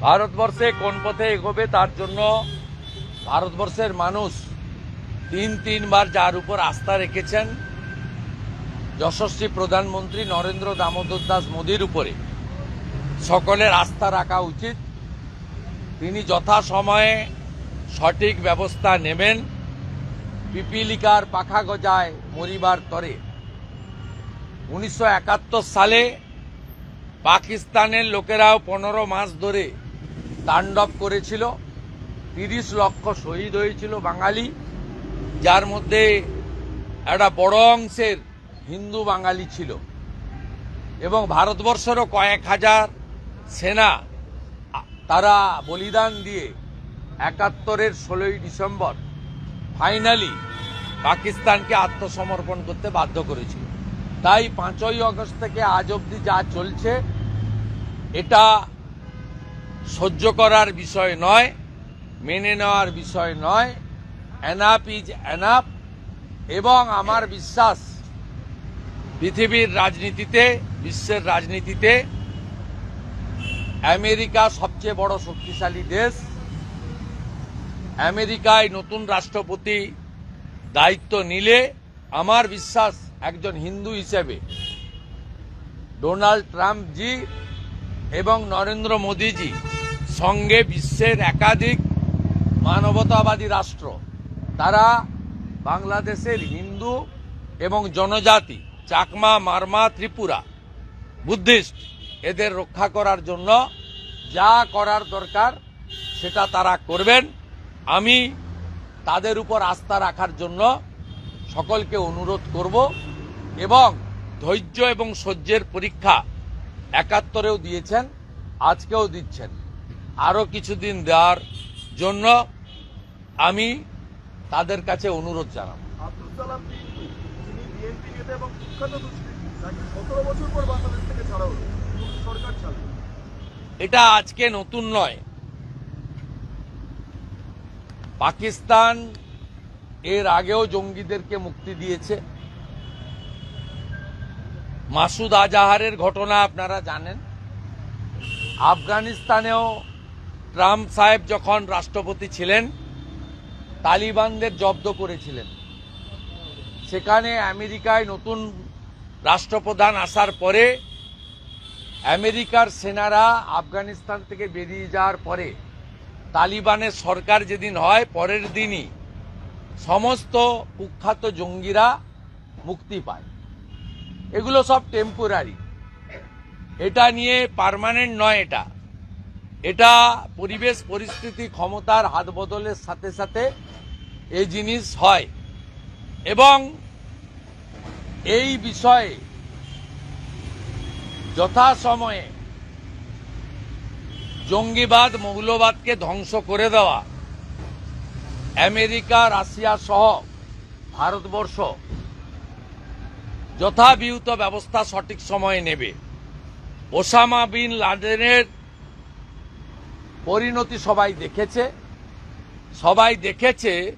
ভারতবর্ষে কোন পথে এগোবে তার জন্য ভারতবর্ষের মানুষ তিন তিনবার যার উপর আস্থা রেখেছেন যশস্বী প্রধানমন্ত্রী নরেন্দ্র দামোদর দাস মোদীর উপরে। সকলের আস্থা রাখা উচিত। তিনি যথাসময়ে সঠিক ব্যবস্থা নেবেন। পিপিলিকার পাখা গজায় মরিবার তরে। উনিশশো একাত্তর সালে পাকিস্তানের লোকেরাও পনেরো মাস ধরে তাণ্ডব করেছিল, তিরিশ লক্ষ শহীদ হয়েছিল বাঙালি, যার মধ্যে একটা বড় অংশের হিন্দু বাঙালি ছিল। এবং ভারতবর্ষেরও কয়েক হাজার সেনা, তারা বলিদান দিয়ে একাত্তরের ষোলোই ডিসেম্বর ফাইনালি পাকিস্তানকে আত্মসমর্পণ করতে বাধ্য করেছিল। তাই পাঁচই আগস্ট থেকে আজ অবধি যা চলছে, এটা সহ্য করার বিষয় নয়, মেনে নেওয়ার বিষয় নয় অ্যানাপ ইজ অ্যানাপ এবং আমার বিশ্বাস পৃথিবীর রাজনীতিতে, বিশ্বের রাজনীতিতে আমেরিকা সবচেয়ে বড় শক্তিশালী দেশ। আমেরিকায় নতুন রাষ্ট্রপতি দায়িত্ব নিলে আমার বিশ্বাস একজন হিন্দু হিসেবে ডোনাল্ড ট্রাম্প জি এবং নরেন্দ্র মোদীজি সঙ্গে বিশ্বের একাধিক মানবতাবাদী রাষ্ট্র। তারা বাংলাদেশের হিন্দু এবং জনজাতি, চাকমা, মারমা, ত্রিপুরা, বুদ্ধিস্ট, এদের রক্ষা করার জন্য যা করার দরকার সেটা তারা করবেন। আমি তাদের উপর আস্থা রাখার জন্য সকলকে অনুরোধ করব এবং ধৈর্য এবং সহ্যের পরীক্ষা একাত্তরেও দিয়েছেন, আজকেও দিচ্ছেন। আরও কিছুদিন দেওয়ার জন্য আমি তাদের কাছে অনুরোধ জানাব। এটা আজকে নতুন নয়। পাকিস্তান এর আগেও জঙ্গিদেরকে মুক্তি দিয়েছে। মাসুদ আজাহারের ঘটনা আপনারা জানেন। আফগানিস্তানেও ট্রাম্প সাহেব যখন রাষ্ট্রপতি ছিলেন, তালিবানদের জব্দ করেছিলেন। সেখানে আমেরিকায় নতুন রাষ্ট্রপ্রধান আসার পরে, আমেরিকার সেনারা আফগানিস্তান থেকে বেরিয়ে যাওয়ার পরে, তালিবানের সরকার যেদিন হয়, পরের দিনই সমস্ত কুখ্যাত জঙ্গিরা মুক্তি পায়। এগুলো সব টেম্পোরারি এটা নিয়ে পার্মানেন্ট নয় এটা। এটা পরিবেশ, পরিস্থিতি, ক্ষমতার হাত বদলের সাথে সাথে এই জিনিস হয়। এবং এই বিষয়ে যথাসময়ে জঙ্গিবাদ, মৌলবাদকে ধ্বংস করে দেওয়া, আমেরিকা, রাশিয়া সহ ভারতবর্ষ যথাবিহিত ব্যবস্থা সঠিক সময়ে নেবে। ওসামা বিন লাদেনের পরিণতি সবাই দেখেছে। সবাই দেখেছে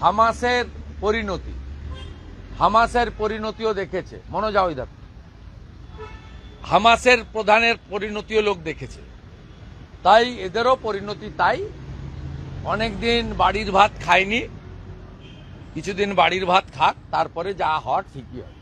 হামাসের পরিণতি। হামাসের পরিণতিও দেখেছে। মনোজাও ইদার হামাসের প্রধানের পরিণতিও লোক দেখেছে। তাই এদেরও পরিণতি তাই। অনেকদিন বাড়ির ভাত খায়নি। কিছুদিন বাড়ির ভাত খাক, তারপরে যা হওয়ার ঠিকই হয়